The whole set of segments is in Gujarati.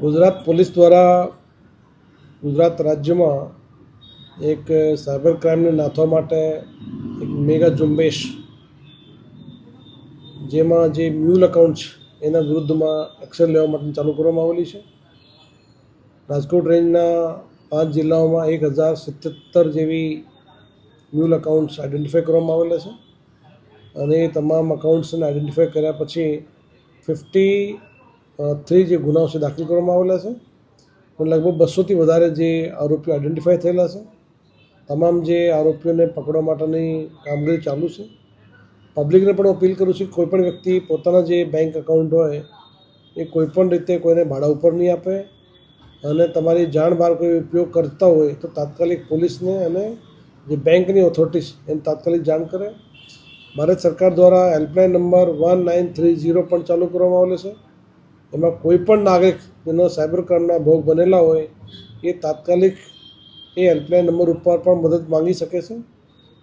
ગુજરાત પોલીસ દ્વારા ગુજરાત રાજ્યમાં એક સાયબર ક્રાઇમને નાથવા માટે એક મેગા ઝુંબેશ, જેમાં જે મ્યુલ એકાઉન્ટ છે, એના વિરુદ્ધમાં એક્શન લેવા માટે ચાલુ કરવામાં આવેલી છે. રાજકોટ રેન્જના પાંચ જિલ્લાઓમાં એક હજાર સિત્તેર જેવી મ્યુલ એકાઉન્ટ્સ આઈડેન્ટિફાઈ કરવામાં આવેલા છે. અને એ તમામ અકાઉન્ટ્સને આઈડેન્ટિફાઈ કર્યા પછી ફિફ્ટી થ્રી જે ગુનાઓ છે દાખલ કરવામાં આવેલા છે અને લગભગ બસોથી વધારે જે આરોપીઓ આઈડેન્ટિફાય થયેલા છે. તમામ જે આરોપીઓને પકડવા માટેની કામગીરી ચાલુ છે. પબ્લિકને પણ અપીલ કરું છું કોઈપણ વ્યક્તિ પોતાના જે બેંક એકાઉન્ટ હોય, એ કોઈપણ રીતે કોઈને ભાડા ઉપર નહીં આપે અને તમારી જાણ બહાર કોઈ ઉપયોગ કરતા હોય તો તાત્કાલિક પોલીસને અને જે બેંકની ઓથોરિટીસ એને તાત્કાલિક જાણ કરે. ભારત સરકાર દ્વારા helpline number one nine three zero પણ ચાલુ કરવામાં આવેલો છે. એમાં કોઈ પણ નાગરિક જેનો સાયબર ક્રાઇમના ભોગ બનેલા હોય, એ તાત્કાલિક એ હેલ્પલાઇન નંબર ઉપર પણ મદદ માંગી શકે છે.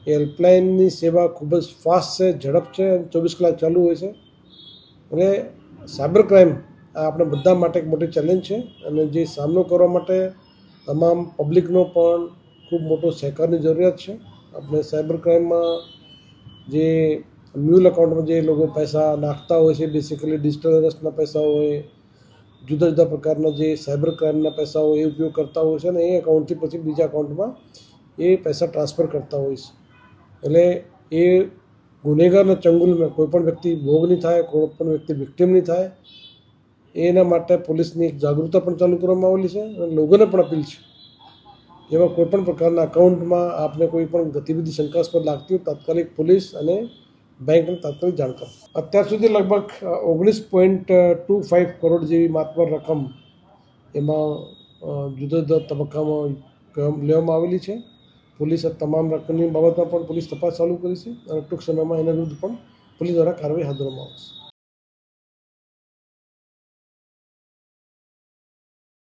એ હેલ્પલાઇનની સેવા ખૂબ જ ફાસ્ટ છે, ઝડપ છે અને ચોવીસ કલાક ચાલુ હોય છે. અને સાયબર ક્રાઇમ આ આપણે બધા માટે એક મોટી ચેલેન્જ છે અને જે સામનો કરવા માટે તમામ પબ્લિકનો પણ ખૂબ મોટો સહકારની જરૂરિયાત છે. આપણે સાયબર ક્રાઇમમાં જે મ્યુલ અકાઉન્ટમાં જે લોકો પૈસા નાખતા હોય છે બેસિકલી ડિજિટલ અરેસ્ટના પૈસા હોય, જુદા જુદા પ્રકારના જે સાયબર ક્રાઇમના પૈસા હોય એ ઉપયોગ કરતા હોય છે અને એ એકાઉન્ટથી પછી બીજા એકાઉન્ટમાં એ પૈસા ટ્રાન્સફર કરતા હોય છે. એટલે એ ગુનેગારના ચંગુલમાં કોઈ પણ વ્યક્તિ ભોગ નહીં થાય, કોઈ પણ વ્યક્તિ વિક્ટિમ નહીં થાય, એના માટે પોલીસની એક જાગૃતતા પણ ચાલુ કરવામાં આવેલી છે અને લોકોને પણ અપીલ છે. એવા કોઈપણ પ્રકારના અકાઉન્ટમાં આપને કોઈ પણ ગતિવિધિ શંકાસ્પદ લાગતી હોય તાત્કાલિક પોલીસ અને બેંકને તાત્કાલિક જાણ કરો અત્યાર સુધી લગભગ ઓગણીસ પોઈન્ટ ટુ ફાઇવ કરોડ જેવી માતબર રકમ એમાં જુદા જુદા તબક્કામાં લેવામાં આવેલી છે. પોલીસ તમામ રકમની બાબતમાં પણ પોલીસ તપાસ ચાલુ કરી છે અને ટૂંક સમયમાં એના વિરુદ્ધ પણ પોલીસ દ્વારા કાર્યવાહી હાથ ધરવામાં આવશે